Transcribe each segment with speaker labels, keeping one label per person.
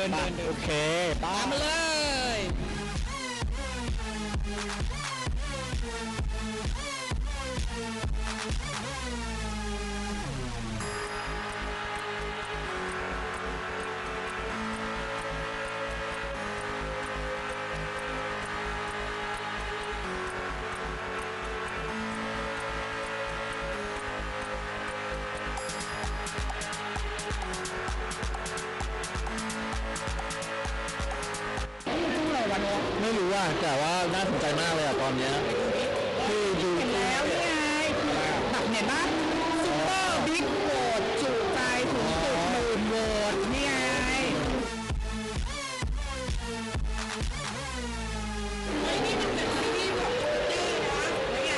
Speaker 1: ินเดินเดิน
Speaker 2: โอเคตา
Speaker 1: มมาเลย
Speaker 2: ไม่รู้อะแต่ว่าน่าสนใจมากเลยอะตอนเนี้ยคือดู
Speaker 1: เห็นแล้วนี่ไงแบบเห็นปะซุปเปอร์บิ๊กโหวตจุใจถึงสุดหมื่นโหวตนี่ไงเฮ้ยนี่มันเป็นซีรีส์แบบดื้อนะนี่ไง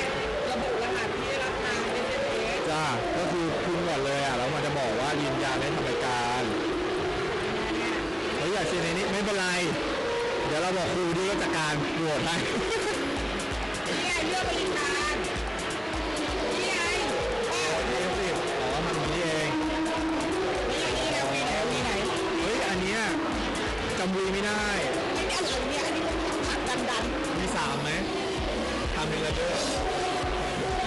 Speaker 1: ระบุรหัสที่ได้รับมาในเซ็นเอส
Speaker 2: จ้าก็คือคุณก่อนเลยอะแล้วมันจะบอกว่ายืนยันให้ทำรายการเฮ้ยอยากเชียร์ในนี้ไม่เป็นไร เดี๋ยวเราบอกค รูที่ก็จัดการโหวตให้
Speaker 1: นี่ไงเลือกบริการนี่ไงอ้าว
Speaker 2: เองสิอ๋อทำอย่างนี้เอง
Speaker 1: นี่นี่ไงวีไหนวีไหน
Speaker 2: เฮ้ย อันเนี้ยจำวีไม่ได้
Speaker 1: ไม่ได้อะไรเนี่ยอันนี้ก็ผักดันดัน
Speaker 2: มีสามไหมทำเป็นระเบิด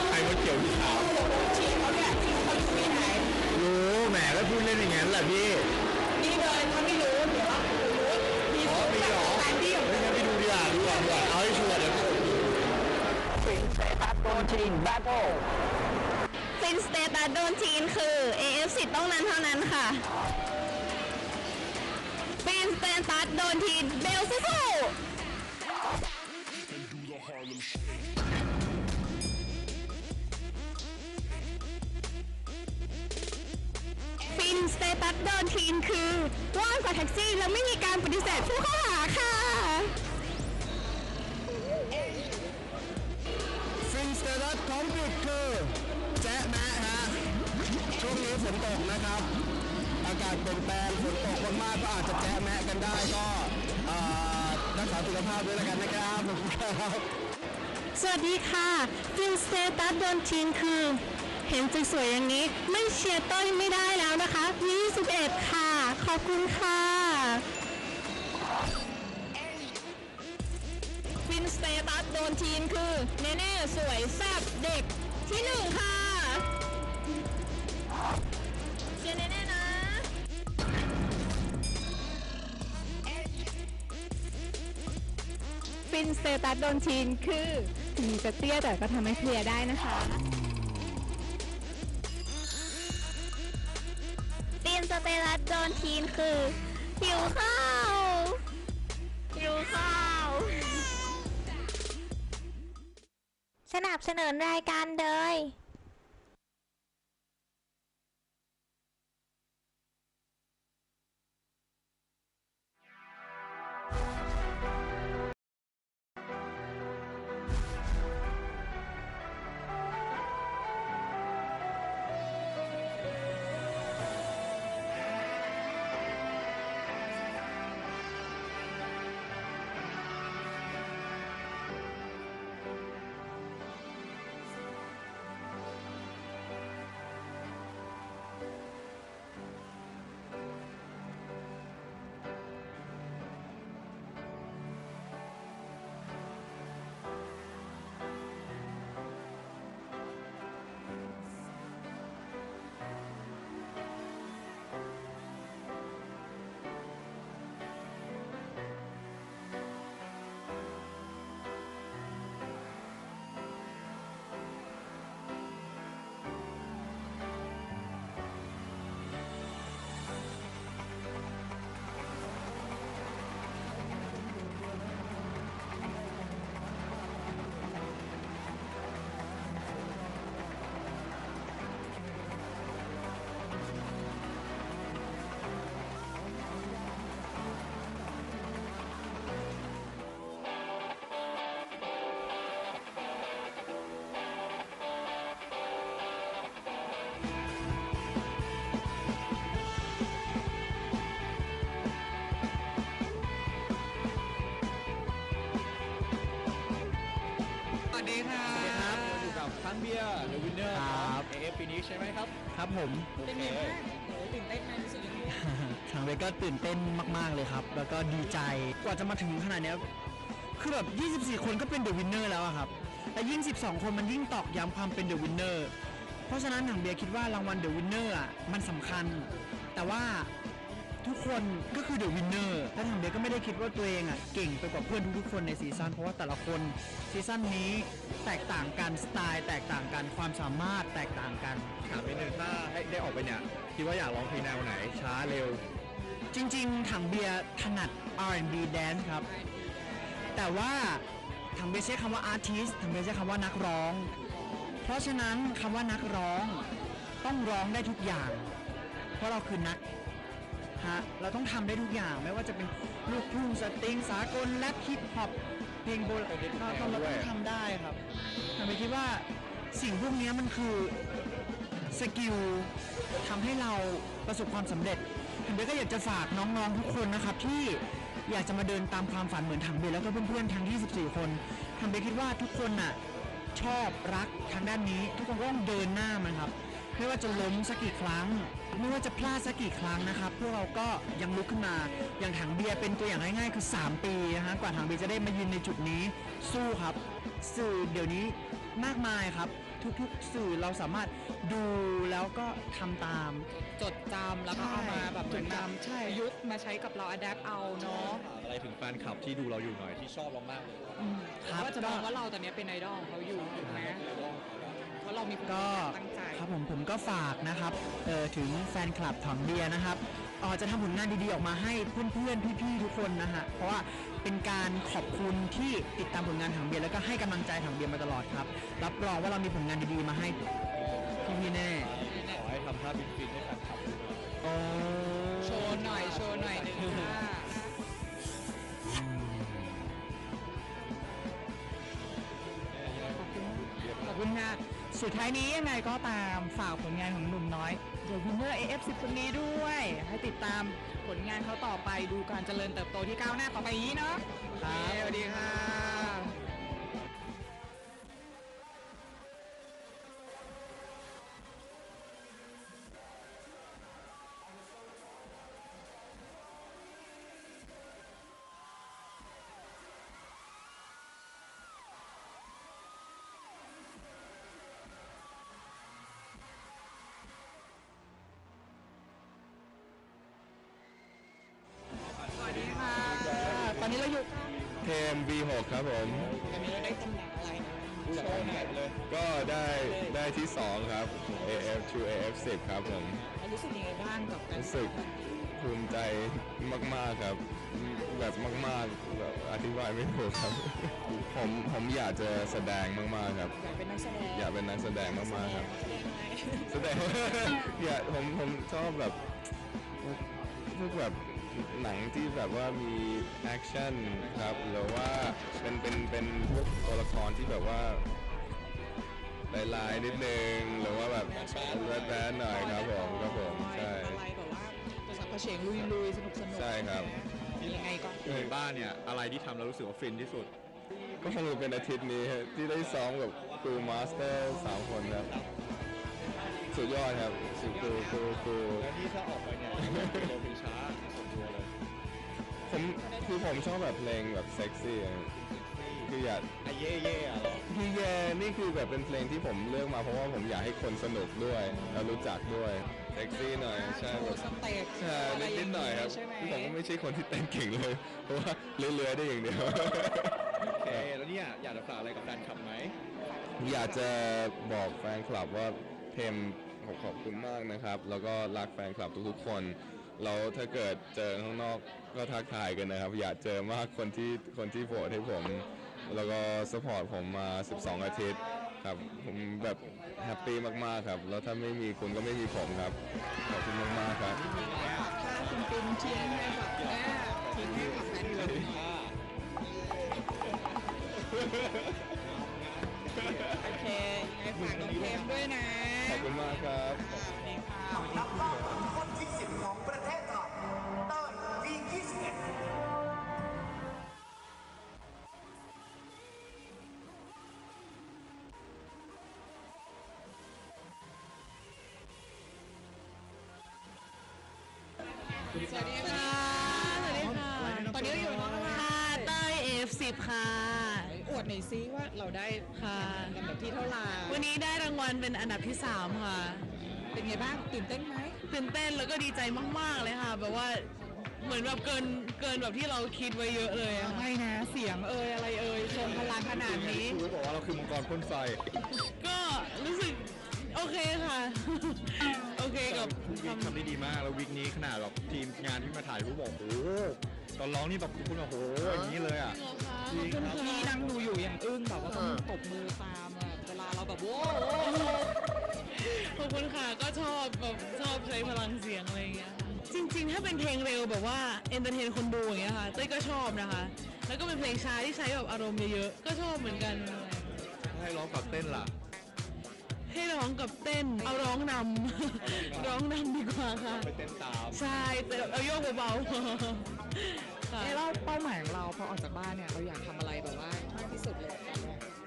Speaker 2: ใครว่าเกี่ยวที่สาม
Speaker 1: ทีมเขาเนี่ยทีมเขาอยู่วีไหน
Speaker 2: รู้แหมก็พูดเล่นอย่างนั้นแหละพี่
Speaker 1: ดี
Speaker 2: กว่าดูก่อนดูก่อนเอาให้ชัวร์เดี๋ยว
Speaker 1: ฟินเซตัสโดนทีมแบทเทิล
Speaker 3: ฟินสเตตัสโดนทีนคือ AF 10 ต้องนั้นเท่านั้นค่ะฟินสเตตัสโดนทีนเบลสู้ๆฟินสเตตัสโดนทีนคือว่างกว่าแท็กซี่ แล้วไม่มีการปฏิเสธผู้เข้า
Speaker 2: นี้ฝนตกนะครับ อากาศเปลี่ยนแปลงฝนตกมากๆก็อาจจะแจ๊ะแมะกันได้ก็เอ่อรักษาสุขภาพด้วยแล้วกันนะครับขอบคุณครับ
Speaker 3: สวัสดีค่ะฟินสเตตัสโดนทีนคือ เห็นสวยๆอย่างนี้ ไม่เชียร์ต้อยไม่ได้แล้วนะคะ 21 ค่ะ ขอบคุณค่ะฟินสเตตัสโดนทีนคือ เนเน่สวยแซ่บเด็กที่หนึ่งค่ะ ฟินสเตตัสโดนทีนคือถึงจะเตี้ยแต่ก็ทำให้เคลียร์ได้นะคะฟินสเตตัสโดนทีนคือหิวข้าวหิวข้าว สนับสนุนรายการโดย
Speaker 1: สวัสดีค่ะครับอยู่กับพันเบียร์ The Winner
Speaker 2: ครับ
Speaker 1: ของ AF ปีนี้ใช่ไหมครับ
Speaker 2: ครับผม
Speaker 1: เป็นไงบ้างโอ้ตื่นเต้นไหมรู้สึกยังไง
Speaker 4: ทางเวก็ตื่นเต้นมาก ๆ เลยครับ แล้วก็ดีใจ กว่าจะมาถึงขนาดเนี้ยคือแบบ 24 คนก็เป็นเดอะวินเนอร์แล้วอะครับ และยิ่ง 12 คนมันยิ่งตอกย้ำความเป็นเดอะวินเนอร์ เพราะฉะนั้นทางเบียร์คิดว่ารางวัลเดอะวินเนอร์อะมันสำคัญ แต่ว่า ทุกคนก็คือเดอะวินเนอร์และทางเบียร์ก็ไม่ได้คิดว่าตัวเองอะเก่งไปกว่าเพื่อนทุกๆคนในซีซั่นเพราะว่าแต่ละคนซีซั่นนี้แตกต่างกันสไตล์ แตกต่างกันความสามารถแตกต่างกัน
Speaker 2: ถามนิดนึงถ้าให้ได้ออกไปเนี่ยคิดว่าอยากร้องเพลงแนวไหน ช้าเร็ว
Speaker 4: จริงๆถังเบียร์ถนัด R&B dance ครับ แต่ว่าถังเบียร์ใช้คำว่า artist ถังเบียร์ใช้คำว่านักร้อง เพราะฉะนั้นคำว่านักร้องต้องร้องได้ทุกอย่าง เพราะเราคือนัก ฮะเราต้องทำได้ทุกอย่างไม่ว่าจะเป็นลูกทุ่งสตริงสากลแรปฮิปฮอปเพลงโบราณเราเราต้องทำได้ครับถังเบียร์คิดว่าสิ่งพวกนี้มันคือสกิลทำให้เราประสบความสำเร็จถังเบก็อยากจะฝากน้องๆทุกคนนะครับที่อยากจะมาเดินตามความฝันเหมือนถังเบยแล้วก็เพื่อนๆทั้ง 24 คนถังเบคิดว่าทุกคนน่ะชอบรักทางด้านนี้ ทุกคนก็ต้องเดินหน้ามันครับ ไม่ว่าจะล้มสักกี่ครั้ง ไม่ว่าจะพลาดสักกี่ครั้งนะครับพวกเราก็ยังลุกขึ้นมาอย่างถังเบียร์เป็นตัวอย่างง่ายๆ คือ 3 ปีนะฮะกว่าถังเบียร์จะได้มายืนในจุดนี้สู้ครับ สื่อเดี๋ยวนี้มากมายครับ ทุกๆสื่อเราสามารถดูแล้วก็ทำตาม
Speaker 1: จดจำแล้วก็เอามาแบบเหมือนแบบ
Speaker 4: จดจำใช่
Speaker 1: ประยุทธ์มาใช้กับเราอัดแอปเอาเนาะ
Speaker 2: อะไรถึงแฟนคลับที่ดูเราอยู่หน่อยที่ชอบเรามากเลย
Speaker 4: ครับ
Speaker 1: ว่าจะมองว่าเราตอนนี้เป็นไอดอลของเขาอยู่ถูกไหม เพราะเรามีความ
Speaker 4: ก็
Speaker 1: ตั้งใจ
Speaker 4: ครับผมผมก็ฝากนะครับเอ่อถึงแฟนคลับถังเบียร์นะครับเอ่อจะทำผลงานดีๆออกมาให้เพื่อนๆพี่ๆทุกคนนะฮะเพราะว่าเป็นการขอบคุณที่ติดตามผลงานถังเบียร์แล้วก็ให้กำลังใจถังเบียร์มาตลอดครับรับรองว่าเรามีผลงานดีๆมาให้พี่ๆแน่
Speaker 2: ขอให้ทำท่าฟินๆให้แฟนคลับดูหน่อย
Speaker 4: โอ้ สุดท้ายนี้ยังไงก็ตามฝากผลงานของหนุ่มน้อย
Speaker 1: The Winner AF10 คนนี้ด้วย ให้ติดตามผลงานเขาต่อไปดูการเจริญเติบโตที่ก้าวหน้าต่อไปอย่างนี้เนาะ
Speaker 4: ครับ
Speaker 1: สวัสดีค่ะส นนี้เราอยู่
Speaker 5: เทม V6 ครับผม
Speaker 1: ตอนนี้เราได้ตำแหน่งอะไรนะโชว์หน่อยเลย
Speaker 5: ก็ได้ได้ที่ 2 ครับ AF 2 AF 10ครับผม
Speaker 1: รู้สึกยังไงบ้างกับการ
Speaker 5: รู้สึกภูมิใจมาก ๆ ครับ แบบมากๆแบบอธิบายไม่ถูกครับ ผมผมอยากจะแสดงมาก ๆ ครับ
Speaker 1: อยากเป็นนักแสดง
Speaker 5: อยากเป็นนักแสดงมาก ๆ ครับ แสดงอยากผมผมชอบแบบพวกพวกแบบ หนังที่แบบว่ามีแอคชั่นครับหรือว่าเป็นเป็นเป็นพวกตัวละครที่แบบว่าลายๆนิดนึงหรือว่าแบบแบดแบดหน่อยครับผมครับผมใช่
Speaker 1: อะไรแบบว่าประสับประเฉงลุยลุยๆสนุกสนุก
Speaker 5: ใช่ครับ
Speaker 1: ยังไงก็
Speaker 2: ในบ้านเนี่ยอะไรที่ทำแล้วรู้สึกว่าฟินที่สุด
Speaker 5: ก็คงจะเป็นอาทิตย์นี้ครับที่ได้ซ้อมกับครูมาสเตอร์สามคนครับสุดยอดครับสุดครูครูครู
Speaker 2: แล้วนี่ถ้าออกไปเนี่ยเป็นโรเพลงช้าส่วนตัวเลย
Speaker 5: ผมคือผมชอบแบบเพลงแบบเซ็กซี่อะคืออยาก
Speaker 2: ไอเย่เย่อะเหรอ
Speaker 5: คือแย่นี่คือแบบเป็นเพลงที่ผมเลือกมาเพราะว่าผมอยากให้คนสนุกด้วยแล้วรู้จักด้วยเซ็กซี่หน่อยใช่
Speaker 1: โช
Speaker 5: แบบ
Speaker 1: ว์สเต็ป
Speaker 5: ใช่นิดนิดหน่อยครับ
Speaker 1: ใช่ไหม
Speaker 5: คือผมก็ไม่ใช่คนที่เต้นเก่งเลย เพราะว่าเลื้อยๆได้อย่างเดียว
Speaker 2: โอเคแล้วเนี่ยอยากจะฝากอะไรกับแฟนคลับไหม
Speaker 5: อยากจะบอกแฟนคลับว่าเทมขอขอบคุณมากนะครับ แล้วก็รักแฟนคลับทุกๆคน แล้วถ้าเกิดเจอข้างนอกก็ทักทายกันนะครับ อยากเจอมากคนที่คนที่โหวตให้ผม แล้วก็สปอร์ตผมมา 12 อาทิตย์ครับ ผมแบบแฮปปี้มากๆครับ แล้วถ้าไม่มีคุณก็ไม่มีผมครับ ขอบคุณมากๆครับ
Speaker 1: ถ้าคุณปินทิ้งให้แบบแม่ทิ้งให้กับแฟนคลับโอเคยังไงฝากน้องเทมด้วยนะ
Speaker 5: ขอบคุณมากครับ
Speaker 1: สวัสดีค่ะ
Speaker 6: สวั
Speaker 1: สดีค่ะ สวัสดีค่ะ ตอนนี้เราอยู่น้องอะไร
Speaker 3: ค่ะเต้ย F10 ค่ะ
Speaker 1: อวดหน่อยซิว่าเราได้
Speaker 3: ค่ะ
Speaker 1: ลำดับที่เท่าไหร่
Speaker 3: วันนี้ได้รางวัลเป็นอันดับที่ 3 ค่ะ
Speaker 1: เป็นไงบ้างตื่นเต้นไหม
Speaker 3: ตื่นเต้นแล้วก็ดีใจมาก ๆ เลยค่ะ แบบว่าเหมือนแบบเกินเกินแบบที่เราคิดไว้เยอะเลยอะ
Speaker 1: ไม่นะ เสียงเอ่ยอะไรเอ่ยทรงพลังขนาดนี้
Speaker 2: ครูบอกว่าเราคือมังกรพ่นไฟ
Speaker 3: ก็รู้สึกโอเคค่ะ เคกับ
Speaker 2: วิก
Speaker 3: คำ
Speaker 2: ทำได้ดีมาก แล้ววิกนี้ขนาดแบบทีมงานที่มาถ่ายรูปบอกโอ้โหตอนร้องนี่แบบคุณแบบโอ้โหอย่างนี้เลยอะ จริงครับ
Speaker 1: พี่นั่งดูอยู่อย่างอึ้งแบบว่าต้องตบมือตามอะเวลาเราแบบโว้โว้โว้
Speaker 3: ขอบคุณค่ะก็ชอบแบบชอบใช้พลังเสียงอะไรอย่างเงี้ยค่ะจริง ๆ ถ้าเป็นเพลงเร็วแบบว่าเอนเตอร์เทนคนดูอย่างเงี้ยค่ะเต้ยก็ชอบนะคะ แล้วก็เป็นเพลงช้าที่ใช้แบบอารมณ์เยอะๆก็ชอบเหมือนกัน
Speaker 2: ให้ร้องกับเต้นล่ะ
Speaker 3: ให้ร้องกับเต้น เอาร้องนำ ร้องนำดีกว่าค่ะ
Speaker 2: ไปเต้นตาม
Speaker 3: ใช่แต่เอาโยกเบาๆค่ะ
Speaker 1: เอ๊ะแล้วเป้าหมายของเราพอออกจากบ้านเนี่ยเราอยากทำอะไรแบบว่ามากที่สุดเลย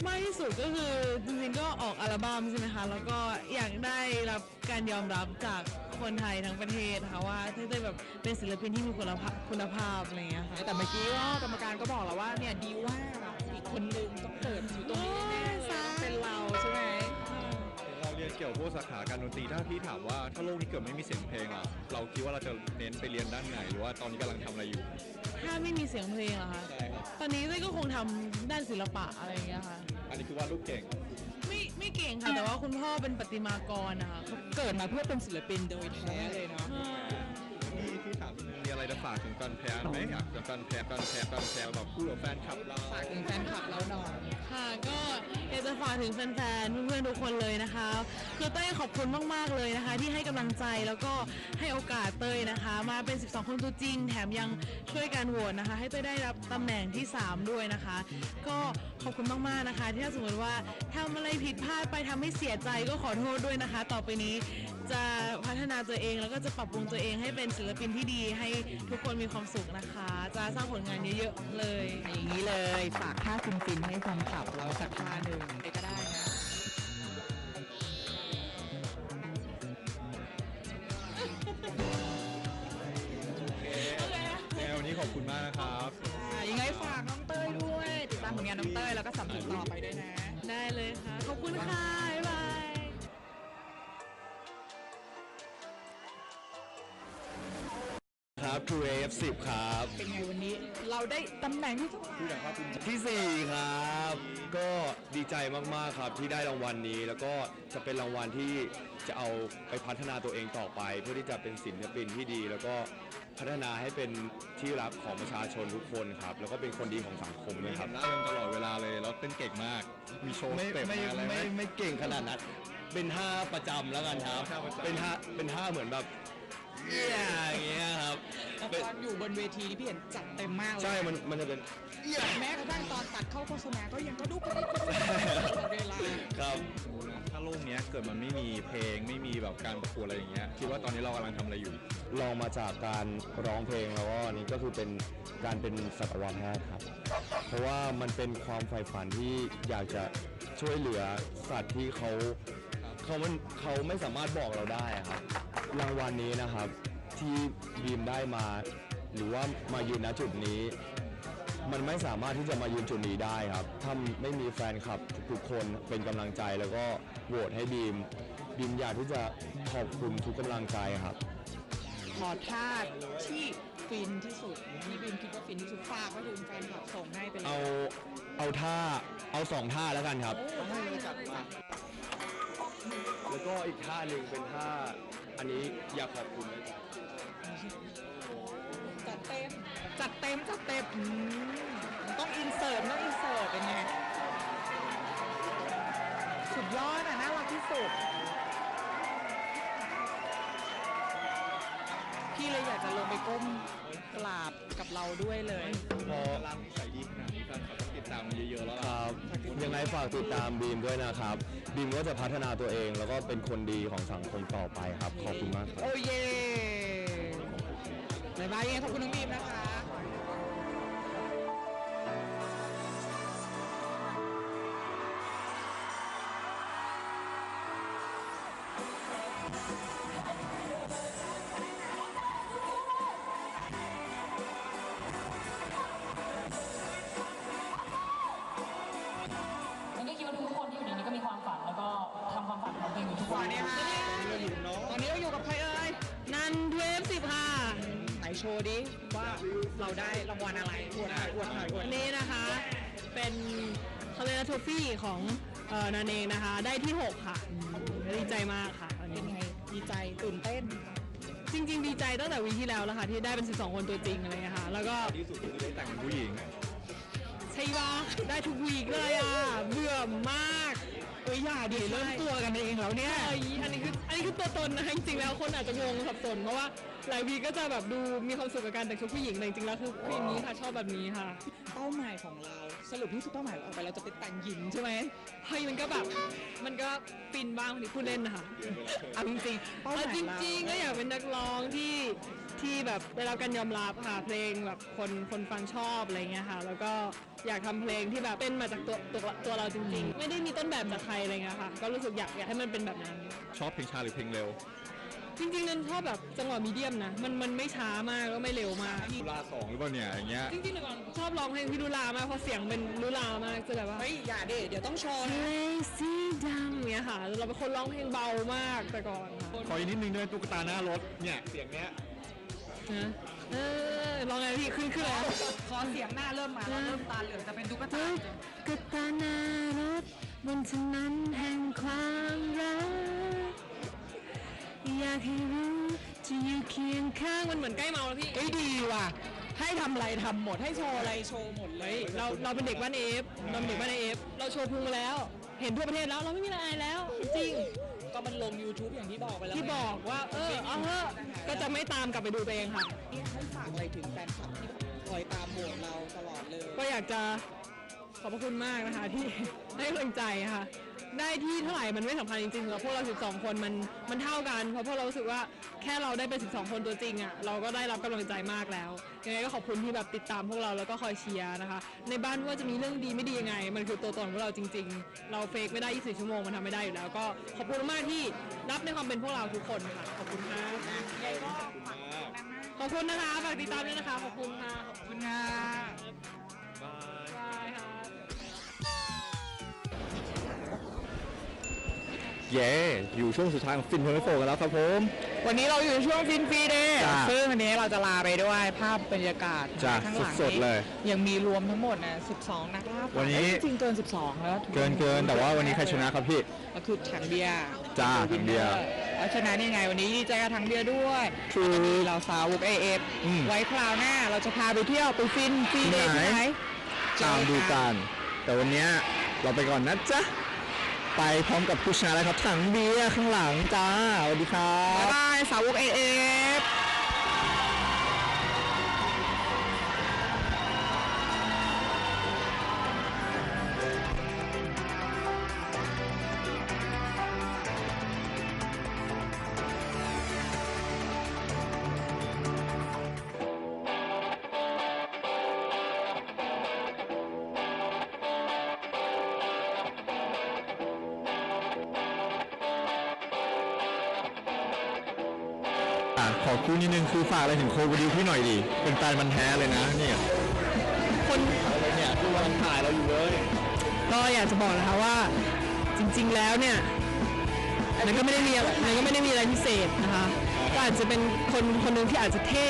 Speaker 3: มากที่สุดก็คือจริงๆก็ออกอัลบั้มใช่ไหมคะ แล้วก็อยากได้รับการยอมรับจากคนไทยทั้งประเทศนะคะว่าเต้ยแบบเป็นศิลปินที่มีคุณภาพคุณภาพอะไรอย่างเงี้ยค่ะ
Speaker 1: แต่เมื่อกี้ว่ากรรมการก็บอกแล้วว่าเนี่ยดีว่าอีกคนนึงต้องเกิดอยู่ตรงนี้
Speaker 2: สาขาการดนตรีถ้าพี่ถามว่าถ้าโลกนี้เกิดไม่มีเสียงเพลงอะ เราคิดว่าเราจะเน้นไปเรียนด้านไหน หรือว่าตอนนี้กำลังทำอะไรอยู่
Speaker 3: ถ้าไม่มีเสียงเพลงเหรอคะ
Speaker 2: ใช่ครับ
Speaker 3: ตอนนี้เต้ยก็คงทำด้านศิลปะอะไรอย่างเงี้ยค่ะ
Speaker 2: อันนี้คือว่าดรูปเก่ง
Speaker 3: ไม่ไม่เก่งค่ะ แต่ว่าคุณพ่อเป็นประติมากรนะคะ
Speaker 1: เกิดมาเพื่อเป็นศิลปินโดยแท้เลยเนาะ
Speaker 2: พี่ ฝากถึงแฟนแพนไหมอยากจะแฟนแพนแฟนแพนแฟนแพนแบบพูดกับแฟนคลับเรา
Speaker 1: ฝากถึงแฟนคลับเราหน่อย
Speaker 3: ค่ะก็อยากจะฝากถึงแฟนๆเพื่อนๆทุกคนเลยนะคะ คือเต้ยขอบคุณมากๆเลยนะคะ ที่ให้กำลังใจแล้วก็ให้โอกาสเต้ยนะคะ มาเป็น 12 คนตัวจริง แถมยังช่วยการโหวตนะคะ ให้เต้ยได้รับตำแหน่งที่ 3 ด้วยนะคะ ก็ขอบคุณมากๆนะคะ ที่ถ้าสมมติว่าทำอะไรผิดพลาดไปทำให้เสียใจก็ขอโทษด้วยนะคะ ต่อไปนี้ จะพัฒนาตัวเองแล้วก็จะปรับปรุงตัวเองให้เป็นศิลปินที่ดีให้ทุกคนมีความสุขนะคะ จะสร้างผลงานเยอะๆเลย
Speaker 1: อย่างนี้เลยฝากท่าฟินฟินๆให้แฟนคลับเราสักท่าหนึ่งไปก็ได้นะ
Speaker 2: แนวนี้ขอบคุณมากนะครับ
Speaker 7: True AF10 ครับ
Speaker 1: เป็นไงวันนี้เราได้ตำแหน่งที่เท่าไหร่
Speaker 7: ที่4ครับ ก็ดีใจมากๆครับที่ได้รางวัลนี้ แล้วก็จะเป็นรางวัลที่จะเอาไปพัฒนาตัวเองต่อไป เพื่อที่จะเป็นศิลปินที่ดี แล้วก็พัฒนาให้เป็นที่รักของประชาชนทุกคนครับ แล้วก็เป็นคนดีของสังคมด้วยครับ
Speaker 2: ทำหน้ากันตลอดเวลาเลยแล้วเต้นเก่งมาก มีโชว์
Speaker 7: ไม่
Speaker 2: สเต็ป
Speaker 7: ไม่
Speaker 2: มาอะไรไหม
Speaker 7: ไม่ไม่เก่งขนาดนั้นเป็นท่าประจำแล้วกันครับ
Speaker 2: ท่าประจำ
Speaker 7: เป็นท่าเป็นท่าเหมือนแบบ เอี้ยอย่างเงี้ยครับ
Speaker 1: แต่
Speaker 7: เป็น
Speaker 1: ตอนอยู่บนเวทีนี่พี่เห็นจัดเต็มมากเลย
Speaker 7: ใช่มันมันจะเป็นเอี้ย
Speaker 1: แม้กระทั่งตอนตัดเข้าโฆษณาก็ยังก็ดูกระดิกกระดิกตลอดเวลา
Speaker 7: ครับ
Speaker 2: ถ้าโลกเนี้ยเกิดมันไม่มีเพลงไม่มีแบบการประกวดอะไรอย่างเงี้ยคิดว่าตอนนี้เรากำลังทำอะไรอยู่
Speaker 7: ลองมาจากการร้องเพลงแล้วก็อันนี้ก็คือเป็นการเป็นสัตวแพทย์ครับ เพราะว่ามันเป็นความใฝ่ฝันที่อยากจะช่วยเหลือสัตว์ที่เขาเขามันเขาไม่สามารถบอกเราได้อะครับ รางวัลนี้นะครับที่บีมได้มา หรือว่ามายืนณจุดนี้ มันไม่สามารถที่จะมายืนจุดนี้ได้ครับถ้าไม่มีแฟนคลับทุกคนเป็นกำลังใจแล้วก็โหวตให้บีมบีมอยากที่จะขอบคุณทุกกำลังใจครับ
Speaker 1: ขอท่าที่ฟินที่สุดที่บิมคิดว่าฟินที่สุดฝากไว้ถึงแฟนคลับส่งให้ไปเลย
Speaker 7: เอาเอาท่าเอาสองท่าแล้วกันครับ
Speaker 1: ให้เลยจัดมา
Speaker 7: แล้วก็อีกท่าหนึ่งเป็นท่าอันนี้อยากขอบคุณนะครับ
Speaker 1: จัดเต็ม จัดเต็ม จัดเต็มอืมต้องอินเสิร์ตต้องอินเสิร์ตเป็นไง สุดยอดอะน่ารักที่สุด พี่เลยอยากจะลงไปก้มกราบกับเราด้วยเลย
Speaker 7: พอ
Speaker 2: ร้านใส่ดีนาามเยอะๆแล้ว
Speaker 7: ค
Speaker 2: ล่ะ
Speaker 7: รับยังไงฝากติดตามบีมด้วยนะครับบีมก็จะพัฒนาตัวเอง แล้วก็เป็นคนดีของสังคมต่อไปครับ ขอบคุณมากครับ
Speaker 1: โอ้เย่บายบายยังไงขอบคุณน้องบีมนะคะ เราได้รางวัลอะไรอวดหน่อยอวดหน่อยอวด
Speaker 8: อันนี้นะคะ เป็นเขาเรียกทรฟี่ของเอ่อนันเองนะคะ ได้ที่ 6 ค่ะดีใจมากค่ะอันนี้
Speaker 1: เป็นไงดีใจตื่นเต้น
Speaker 8: จริง ๆ ดีใจตั้งแต่วีที่แล้วแล้วค่ะ ที่ได้เป็น 12 คนตัวจริงอะไรเงี้ยค่ะ แล้วก็
Speaker 2: ที่สุดคือได้แต่งเป็นผู้หญิง
Speaker 8: ใช่ปะได้ทุกวีคเลยอะ เบื่อมากเอ้ยอย่าดิเริ่มตัวกันเองแล้วเนี่ยอันนี้คืออันนี้คือตัวตนนะจริงๆแล้วคนอาจจะงงสับสนเพราะว่า หลายวีคก็จะแบบดูมีความสุขกับการแต่งชุดผู้หญิงแต่จริงๆแล้วคือคืออย่างนี้ค่ะชอบแบบนี้ค่ะ
Speaker 1: เป้าหมายของเรา สรุปที่สุดเป้าหมายเราออกไปเราจะไปแต่งหญิงใช่ไหม
Speaker 8: เฮ้ยมันก็แบบมันก็ฟินบ้างที่พูดเล่นนะคะ
Speaker 1: เอาจริงๆเป้าห
Speaker 8: เอา
Speaker 1: มาย
Speaker 8: จ
Speaker 1: เรา
Speaker 8: ริงๆก็อยากเป็นนักร้องที่ที่แบบได้รับการยอมรับค่ะเพลงแบบคนคนฟังชอบอะไรเงี้ยค่ะ แล้วก็อยากทำเพลงที่แบบเป็นมาจากตัวตัวตัวเราจริง ๆ ไม่ได้มีต้นแบบจากใครอะไรเงี้ยค่ะ ก็รู้สึกอยากอยากให้มันเป็นแบบนั้น
Speaker 2: ชอบเพลงช้าหรือเพลงเร็ว
Speaker 8: จริงๆนั้นชอบแบบจังหวะมีเดียมนะ มันมันไม่ช้ามากแล้วไม่เร็วมาก
Speaker 2: ลุลาสองหรือเปล่าเนี่ยอย่างเงี้ย
Speaker 8: จริงๆแต่ก่อนชอบร้องเพลงพี่ลุลามากเพราะเสียงเป็นลุลามากจะแบบว่า
Speaker 1: เฮ้ยอย่าดิเดี๋ยวต้องโชว์นะ
Speaker 8: ทะเลสีดำเงี้ยค่ะ เราเป็นคนร้องเพลงเบามากแต่ก่อนค่ะ
Speaker 2: ขออีกนิดนึงด้วยตุ๊กตาหน้ารถเนี่ยเสียงเนี้ย
Speaker 8: นะเออลองไงพี่ขึ้นขึ้นแล้ว
Speaker 1: ขอเสียงหน้าเริ่มมาเราเริ่มตาเหลืองจะเป็นตุ๊กตา
Speaker 8: กตาหนารถบนถนนแห่งความรัก อยากให้รู้จะอยู่เคียงข้างมันเหมือนใกล้เมาแล้วพี่
Speaker 1: เฮ้ยดีว่ะ ให้ทำอะไรทำหมดให้โชว์อะไรโชว์หมดเล
Speaker 8: เฮ้
Speaker 1: ย
Speaker 8: ยเราเราเป็นเด็กบ้านเอฟเราเป็นเด็กบ้านเอฟเราโชว์พุงมาแล้ว เห็นทั่วประเทศแล้วเราไม่มีอะไรอายแล้ว จริง
Speaker 1: ก็มันลง YouTube อย่างที่บอกไปแล้ว
Speaker 8: ที่บอกว่า เออเอาเถอะก็จะไม่ตามกลับไปดูตัวเองค่ะ
Speaker 1: นี่ให้ฝากอะไรถึงแฟนคลับที่คอยตามโหวตเราตลอดเลย
Speaker 8: ก็อยากจะขอบพระคุณมากนะคะที่ให้กำลังใจค่ะ ได้ที่เท่าไหร่มันไม่สำคัญจริงๆกับพวกเรา 12 คนมันมันเท่ากัน เพราะพวกเรารู้สึกว่าแค่เราได้เป็น 12 คนตัวจริงอะเราก็ได้รับกำลังใจมากแล้วยังไงก็ขอบคุณที่แบบติดตามพวกเราแล้วก็คอยเชียร์นะคะ ในบ้านว่าจะมีเรื่องดีไม่ดียังไง มันคือตัวตนของพวกเราจริง ๆ เราเฟกไม่ได้ 24 ชั่วโมงมันทำไม่ได้อยู่แล้ว ก็ขอบคุณมากที่รับในความเป็นพวกเราทุกคนค่ะขอบคุณค่ะขอบคุณนะคะฝากติดตามด้วยนะคะขอบคุณค่ะ ขอบคุณค่ะ
Speaker 2: เย้อยู่ช่วงสุดท้ายของฟินโทนโฟกันแล้วครับผม
Speaker 1: วันนี้เราอยู่ช่วงฟินฟรีเดย์
Speaker 2: จ้า
Speaker 1: ซึ่งวันนี้เราจะลาไปด้วยภาพบรรยากาศ
Speaker 2: จ้า
Speaker 1: ข้างหลัง
Speaker 2: สดๆเลย
Speaker 1: ยังมีรวมทั้งหมดนะ 12 นักล่าฝั
Speaker 2: วันนี้
Speaker 1: เอ้ยจริงๆเกิน 12 แล้ว
Speaker 2: เกินเกินแต่ว่าวันนี้ใครชนะครับพี่
Speaker 1: ก็คือถังเบียร์
Speaker 2: จ้าถังเบียร์
Speaker 1: เพราะฉะนั้นยังไงวันนี้ดีใจกับถังเบียร์ด้วย
Speaker 2: ถูก
Speaker 1: วันนี้เราสาวกเอฟ
Speaker 2: อืม
Speaker 1: ไว้คราวหน้าเราจะพาไปเที่ยวไปฟินฟรีเดย์
Speaker 2: ที่
Speaker 1: ที่
Speaker 2: ไหน
Speaker 1: ไหน
Speaker 2: ตามดูกัน แต่วันเนี้ยเราไปก่อนนะจ๊ะ ไปพร้อมกับผู้ชนะแล้วครับถังเบียร์ข้างหลังจ้าสวัสดีครั
Speaker 1: บ บ๊าย
Speaker 2: บา
Speaker 1: ยสาวกเอเอ
Speaker 2: ขอคู่นิดนึงคือฝากอะไรถึงโควิดพี่หน่อยดิ เป็นแฟนมันธุ์แท้เลยนะเนี่ย
Speaker 8: คน
Speaker 2: อะไรเนี่ยคือกำลังถ่ายเราอยู่เลย
Speaker 8: ก็อยากจะบอกนะคะว่าจริง ๆ แล้วเนี่ยมันก็ไม่ได้มีอะไรมันก็ไม่ได้มีอะไรพิเศษนะคะ ก็อาจจะเป็นคนคนหนึ่งที่อาจจะเท่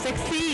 Speaker 8: เซ็กซี่